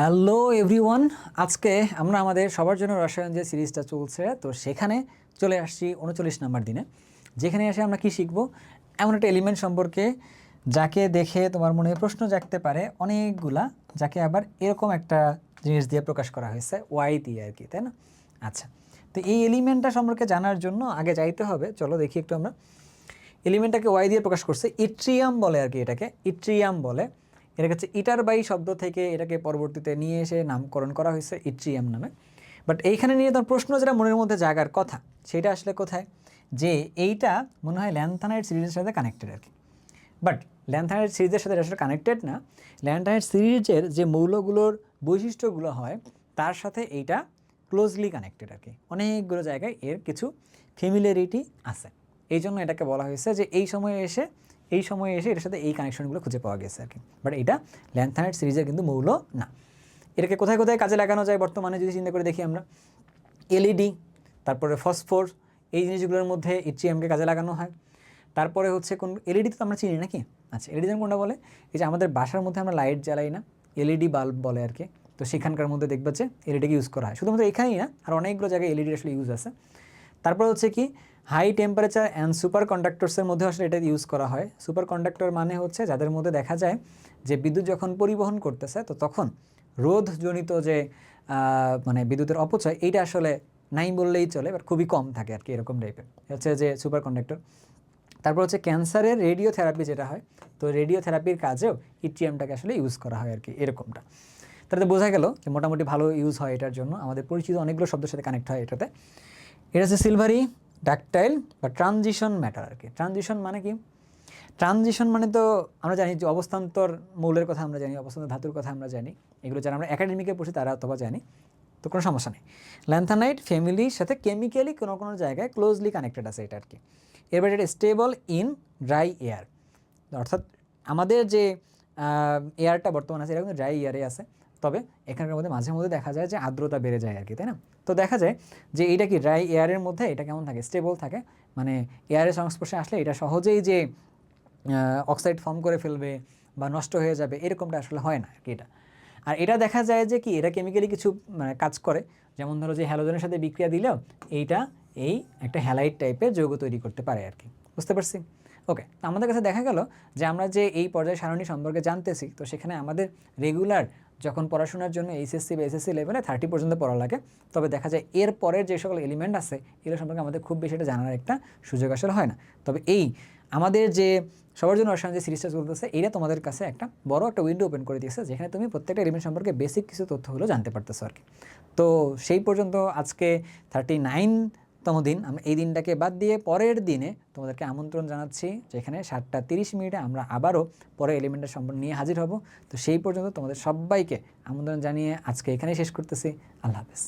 Hello everyone আজকে আমরা আমাদের সবার জন্য রসায়ন যে সিরিজটা চলছে, তো সেখানে চলে আসছি উনচল্লিশ নাম্বার দিনে। যেখানে এসে আমরা কি শিখব? এমন একটা এলিমেন্ট সম্পর্কে যাকে দেখে তোমার মনে প্রশ্ন জাগতে পারে অনেকগুলা, যাকে আবার এরকম একটা জিনিস দিয়ে প্রকাশ করা হয়েছে ওয়াই দিয়ে আর কি, তাই না? আচ্ছা তো এই এলিমেন্টটা সম্পর্কে জানার জন্য আগে যাইতে হবে। চলো দেখি একটু আমরা। এলিমেন্টটাকে ওয়াই দিয়ে প্রকাশ করছে। ইট্রিয়াম বলে আর কি এটাকে। ইট্রিয়াম বলে। এটাকে হচ্ছে ইটার বাই শব্দ থেকে এটাকে পরবর্তীতে নিয়ে এসে নামকরণ করা হয়েছে ইট্রিয়াম নামে। বাট এইখানে নিয়ে তার প্রশ্ন যেটা মনের মধ্যে জাগার কথা, সেটা আসলে কোথায়? যে এইটা মনে হয় ল্যান্থানাইট সিরিজের সাথে কানেক্টেড আর কি। বাট ল্যান্থানাইট সিরিজের সাথে এটা আসলে কানেক্টেড না। ল্যান্থানাইট সিরিজের যে মৌলগুলোর বৈশিষ্ট্যগুলো হয়, তার সাথে এইটা ক্লোজলি কানেক্টেড আর কি। অনেকগুলো জায়গায় এর কিছু ফেমিলিয়ারিটি আছে। এই জন্য এটাকে বলা হয়েছে যে এই সময়ে এসে এই সময়ে এসে এটার সাথে এই কানেকশনগুলো খুঁজে পাওয়া গেছে আর কি। বাট এটা ল্যান্থানাইট সিরিজের কিন্তু মৌল না। এটাকে কোথায় কোথায় কাজে লাগানো যায় বর্তমানে যদি চিন্তা করে দেখি আমরা এলইডি তারপরে ফসফোর এই জিনিসগুলোর মধ্যে ইট্রিয়ামকে কাজে লাগানো হয়। তারপরে হচ্ছে কোন এলইডি তো আমরা চিনি নাকি? আচ্ছা এলইডি কোনটা বলে? এই যে আমাদের বাসার মধ্যে আমরা লাইট জ্বালাই না এলইডি বাল্ব বলে আর কি। তো সেখানকার মধ্যে দেখবে যে এলইডিকে ইউজ করা হয়। শুধুমাত্র এখানেই না, আর অনেকগুলো জায়গায় এলইডি আসলে ইউজ আছে। তারপর হচ্ছে কি হাই টেম্পারেচার অ্যান্ড সুপার কন্ডাক্টরসের মধ্যে আসলে এটা ইউজ করা হয়। সুপার কন্ডাক্টর মানে হচ্ছে যাদের মধ্যে দেখা যায় যে বিদ্যুৎ যখন পরিবহন করতেছে, তো তখন রোধজনিত যে মানে বিদ্যুতের অপচয়, এইটা আসলে নাই বললেই চলে বাট খুবই কম থাকে আর কি এরকম টাইপের হচ্ছে যে সুপার কন্ডাক্টর। তারপর হচ্ছে ক্যান্সারের রেডিও থেরাপি যেটা হয়, তো রেডিও থেরাপির কাজেও ইট্রিয়ামটাকে আসলে ইউজ করা হয় আর কি এরকমটা তাতে বোঝা গেল যে মোটামুটি ভালো ইউজ হয় এটার জন্য। আমাদের পরিচিত অনেকগুলো শব্দের সাথে কানেক্ট হয় এটাতে। এটা হচ্ছে সিলভারি ডাকটাইল বা ট্রানজিশন ম্যাটার আর কি। ট্রানজিশন মানে কি? ট্রানজিশন মানে তো আমরা জানি যে অবস্থান্তর মৌলের কথা আমরা জানি, অবস্থান্তর ধাতুর কথা আমরা জানি। এগুলো যারা আমরা একাডেমিকে পড়ছি তারা অথবা জানি, তো কোনো সমস্যা নেই। ল্যান্থানাইট ফ্যামিলির সাথে কেমিক্যালি কোনো কোনো জায়গায় ক্লোজলি কানেক্টেড আছে এটা আর কি। এবার এটা স্টেবল ইন ড্রাই এয়ার অর্থাৎ আমাদের যে এয়ারটা বর্তমান আছে, এটা কিন্তু ড্রাই এয়ারে আছে। তবে এখানকার মধ্যে মাঝে মধ্যে দেখা যায় যে আর্দ্রতা বেড়ে যায় আর কি, তাই না? তো দেখা যায় যে এটা কি ড্রাই এয়ারের মধ্যে এটা কেমন থাকে? স্টেবল থাকে? মানে এয়ারের সংস্পর্শে আসলে এটা সহজেই যে অক্সাইড ফর্ম করে ফেলবে বা নষ্ট হয়ে যাবে এরকমটা আসলে হয় না আর কি এটা। আর এটা দেখা যায় যে কি, এটা কেমিক্যালি কিছু মানে কাজ করে। যেমন ধরো যে হ্যালোজেনের সাথে বিক্রিয়া দিলেও এইটা এই একটা হ্যালাইট টাইপের যৌগ তৈরি করতে পারে আর কি। বুঝতে পারছি? ওকে তো আমাদের কাছে দেখা গেল যে আমরা যে এই পর্যায় সারণী সম্পর্কে জানতেছি, তো সেখানে আমাদের রেগুলার যখন পড়াশোনার জন্য এইচএসসি বা এসএসসি লেভেলে থার্টি পর্যন্ত পড়া লাগে, তবে দেখা যায় এর পরের যে সকল এলিমেন্ট আছে, এগুলো সম্পর্কে আমাদের খুব বেশি এটা জানার একটা সুযোগ আসলে হয় না। তবে এই আমাদের যে সবার জন্য রসায়ন যে সিরিজটা চলতেছে, এটা তোমাদের কাছে একটা বড় একটা উইন্ডো ওপেন করে দিয়েছে, যেখানে তুমি প্রত্যেকটা এলিমেন্ট সম্পর্কে বেসিক কিছু তথ্যগুলো জানতে পারতেছো আর কি। তো সেই পর্যন্ত আজকে থার্টি নাইনতম দিন আমরা এই দিনটাকে বাদ দিয়ে পরের দিনে তোমাদেরকে আমন্ত্রণ জানাচ্ছি যেখানে সাতটা তিরিশ মিনিটে আমরা আবারও পরে এলিমেন্টের সম্পর্ক নিয়ে হাজির হব। তো সেই পর্যন্ত তোমাদের সবাইকে আমন্ত্রণ জানিয়ে আজকে এখানেই শেষ করতেছি। আল্লাহ হাফেজ।